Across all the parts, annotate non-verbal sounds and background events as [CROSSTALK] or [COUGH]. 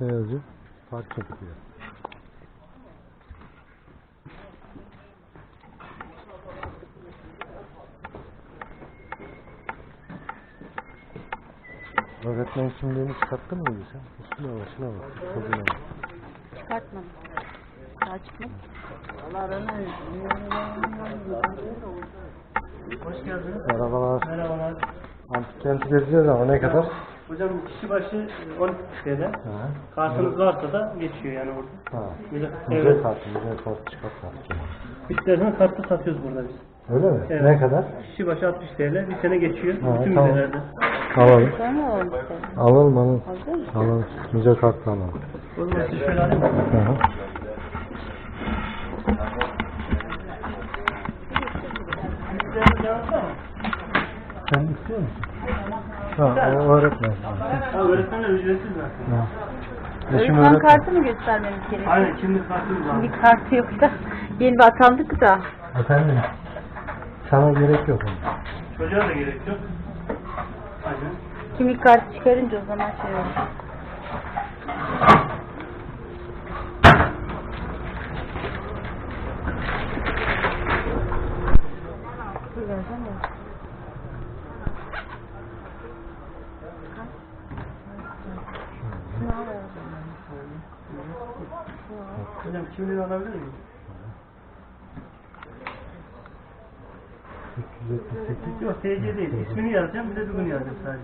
Yazıyor? Park yapıyor. Öğretmen kimliğini çıkarttın mı sen? Üstüne başına bak. Koduna bak. Çıkartmadım. Daha çıkmadı. Hoş geldiniz. Merhabalar. Merhabalar. Antik kenti gezeceğiz ama ne kadar? Hocam kişi başı e, 12 TL. Ha. Kartınız varsa da geçiyor yani orada. Ha. Müze, evet. kartı, müze kartı çıkartmak. İstersen kartı satıyoruz burada biz. Öyle mi? Evet. Ne kadar? Kişi başı 60 TL. Bir sene geçiyor. Ha, Bütün tamam. müzelerde. Alalım. Alalım? Alalım alalım. Müze kartı alalım. O zaman siz şöyle alayım. Hı? Sen istiyor musun? Ha, o öğretmen. Ha, öğretmenler ücretsiz zaten. Ha. Eşim Öğretmen öğretmen. kartı mı göstermemiz gerekiyor? Aynen kimlik kartımız var. Bir kartı yok da yeni bir atandık da. Efendim? Sana gerek yok. onun. Çocuğa da gerek yok. Aynen. Kimlik kartı çıkarınca o zaman şey olur. Bir vereceğim de. Şunu alalım. Hocam kimliğini alabilir miyim? 378. Yok TC değil. İsmini yazacağım bir de bugün yazacağım sadece.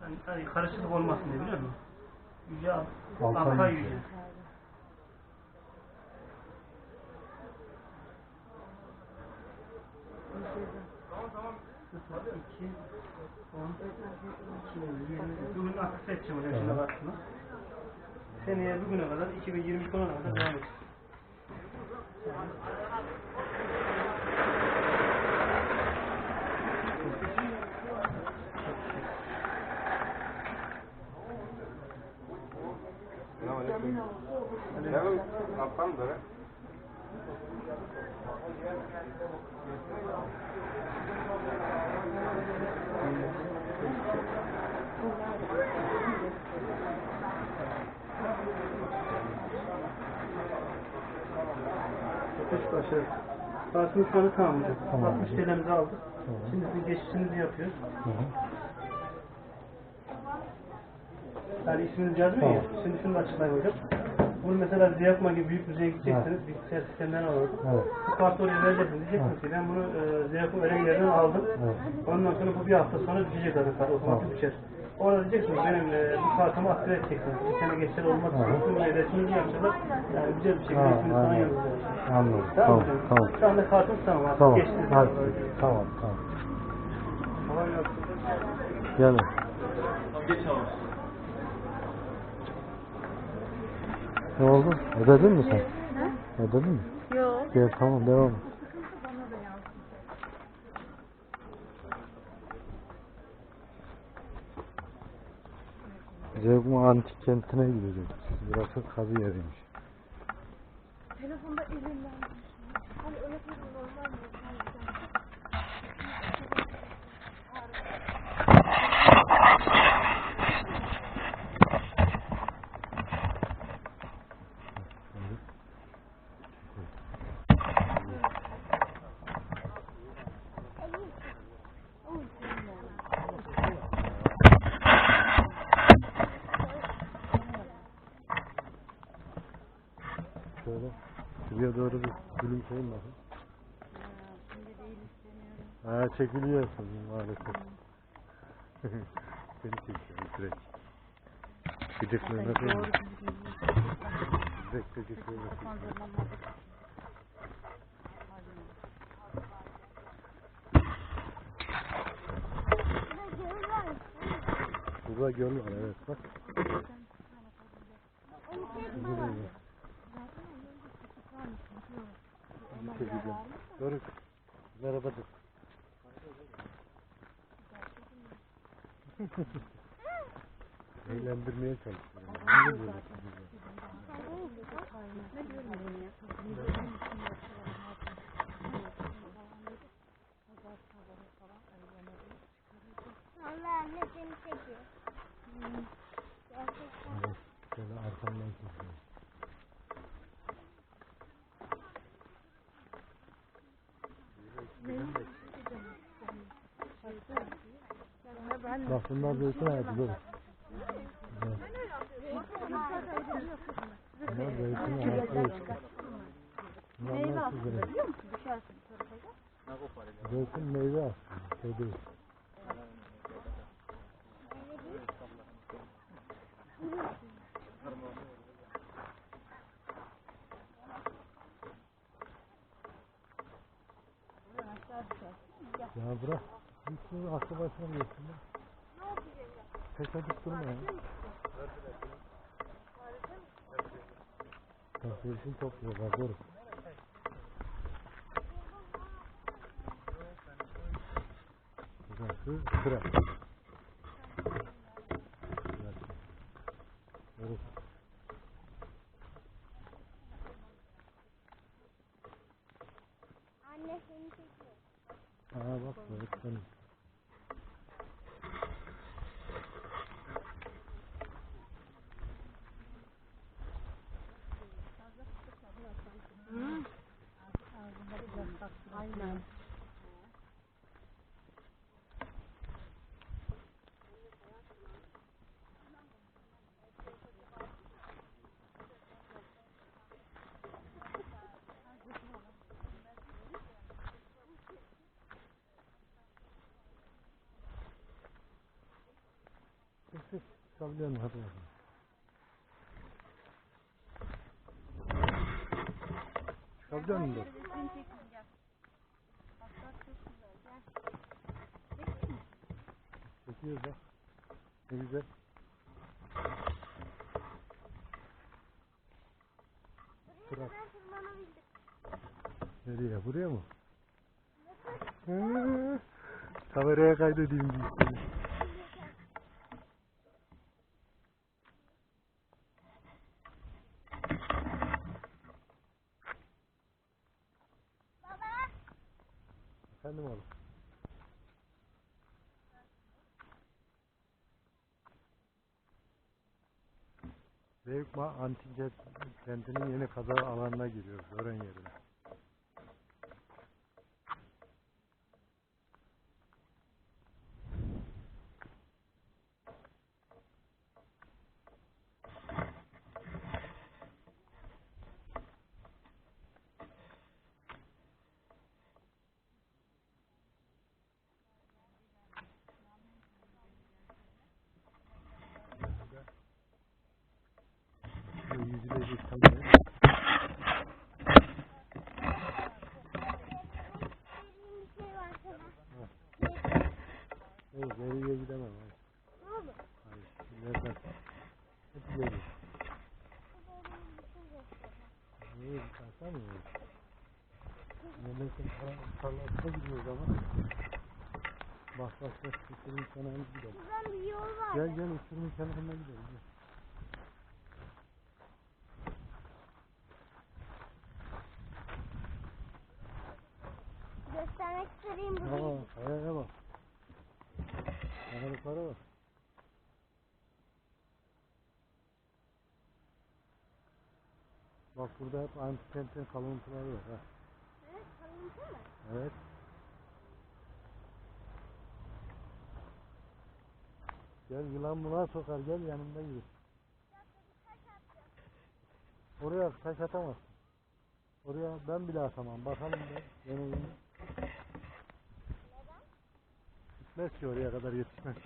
Hani, hani karışıklık olmasın diye biliyor musun? Yüce Al- Alpay Yüce. Bugün aktif edeceğim hocam şimdi baktınız. Seneye bugüne kadar 2022 sonuna kadar devam edeceğiz. Satış başarı. Parasını şu anda tamam hocam. Tamam. 60 TL'mizi aldık. Tamam. Şimdi bir geçişimizi yapıyoruz. Hı hı. Yani isminizi yazmıyor ya. Tamam. Şimdi şunu da açıklayayım hocam. Bunu mesela Ziyakma gibi büyük müzeye gidecekseniz bilgisayar sistemden alalım. Evet. Bu kartı oraya vereceksiniz. Diyeceksiniz ki ben bunu e, öyle bir yerden aldım. Evet. Ondan sonra bu bir hafta sonra düşecek kart. Otomatik Tamam. düşer. Orada diyeceksiniz benim e, bu kartımı aktive edeceksiniz. Bir sene geçer için tüm resminizi yapacaklar. Yani güzel bir şekilde Ha, ismini sana yazacaklar. Anladım. Tamam, Tamam. Tamam. Şu anda kartımız tamam artık Tamam. geçtiniz. Hadi. Tamam. Tamam. Kolay gelsin. Gel. Ne oldu? Ödedin mi sen? Ödedin mi? Yok. Gel tamam devam et. Zevkma antik kentine gideceğiz. Burası kazı yeriymiş. Telefonda elinden Hani öyle normal mi? Şöyle şuraya doğru bir gülümseyin bakın. Ha çekiliyorsun maalesef. Seni [LAUGHS] çekiyorum direkt. Gıcıklığına koyma. Direkt gıcıklığına koyma. Burada göl var evet bak. Burada da var. Bunu çekeceğim. Doruk. Merhaba de. Eğlendirmeye çalışıyorum. Allah anne seni çekiyor. Gerçekten. Evet, şöyle arkamdan kesiyor. Bak bunlar zeytin ağacı dur. Bunlar zeytin ağacı. Bunlar Meyve nasıl aslında biliyor musun? Düşersin. Zeytin meyve aslında. Şey değil. Ya bırak. Bir sürü aklı başına geçsin atıp durma ya. Taşıyırsın topluyorlar dur. Burası sıra. Evet. Anne seni çekiyor. Aa bak öğretmenim. Aynen. Sık sık sallıyorum hadi bakalım. Çıkabiliyor musun? dur? Çekiyor bak. Ne güzel. Bırak. Nereye? Buraya mı? Hı, Kameraya kaydedeyim diye. Baba. Efendim oğlum. Beyükma Antik kentinin yeni kaza alanına giriyoruz. Öğren yerine. Böyle yüzülecek tabii. Dediğim bir var sana. Yok geriye gidemem. Hayır. Ne oldu? Hayır. Nereden? Hep ileri. Niye bir kalsam mı? Memleketin tarlasına gidiyoruz ama. Bak bak bak. Uçurum kenarına gidelim. Buradan bir yol var. Gel gel uçurumun kenarına gidelim. Gel. Göstermek istediğim bu Aa, değil. kayaya bak. Kayalıklara bak. Bak burada hep antik kentin kalıntıları var. Ha. Evet, kalıntı mı? Evet. Gel yılan mılan sokar gel yanımda yürü. Oraya taş atamazsın. Oraya ben bile atamam. Bakalım ben. Deneyim. Gitmez ki oraya kadar yetişmez.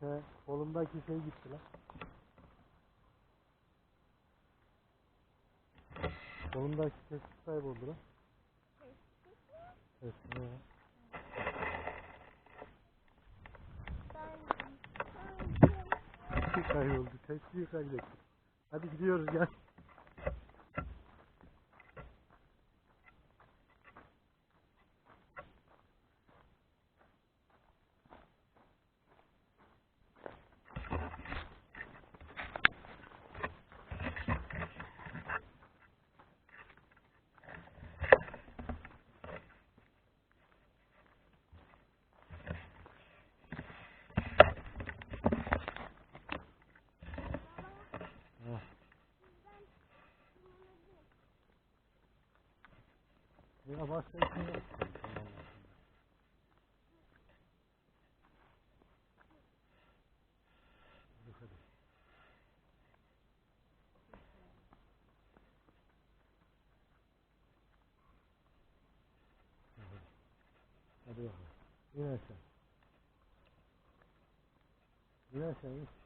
He, kolumdaki şey gitti lan. Kolumdaki tespih kayboldu lan. Tespih ya. Tespih kayboldu. Tespihi kaybettik. Hadi gidiyoruz gel. Ya başka. Hadi bakalım. İn aşağı. İn aşağı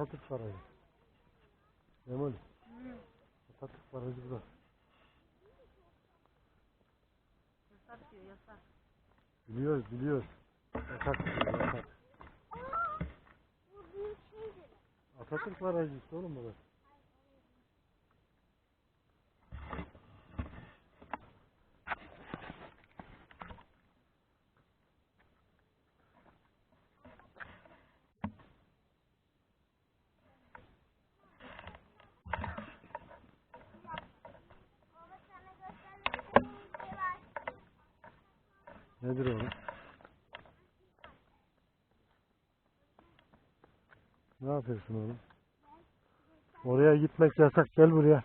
Atatürk Barajı. Memoli. Atatürk Barajı burada. Yasak diyor yasak. Biliyoruz biliyoruz. Yasak diyor, yasak. Bu büyük şeydir. Atatürk işte oğlum burası. Nedir oğlum? Ne yapıyorsun oğlum? Oraya gitmek yasak. Gel buraya.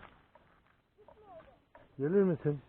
Gelir misin?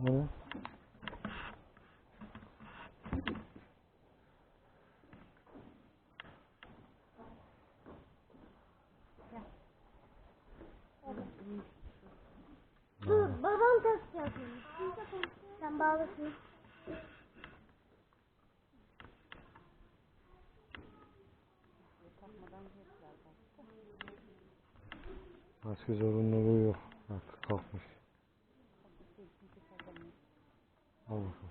Voilà. Maske zorunluluğu yok. Artık kalkmış. Al bakalım.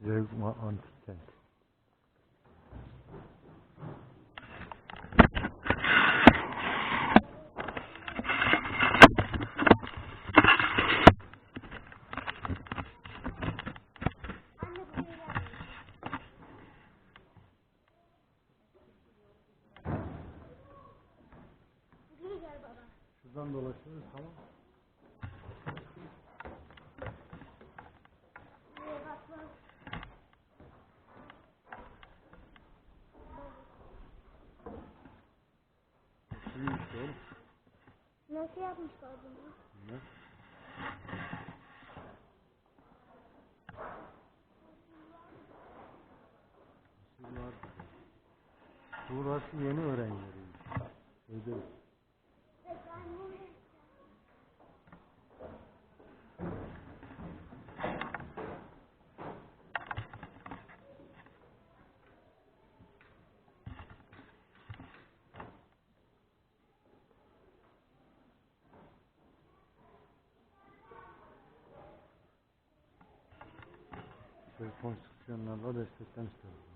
Zevkma antik kent. Anne buraya gel. Buraya gel baba. Şuradan dolaşıyoruz tamam. Buraya bak bak. İyi işte oğlum. Nasıl yapmışlar bunu? Ne? Burası yeni koje je na 20 stepeni.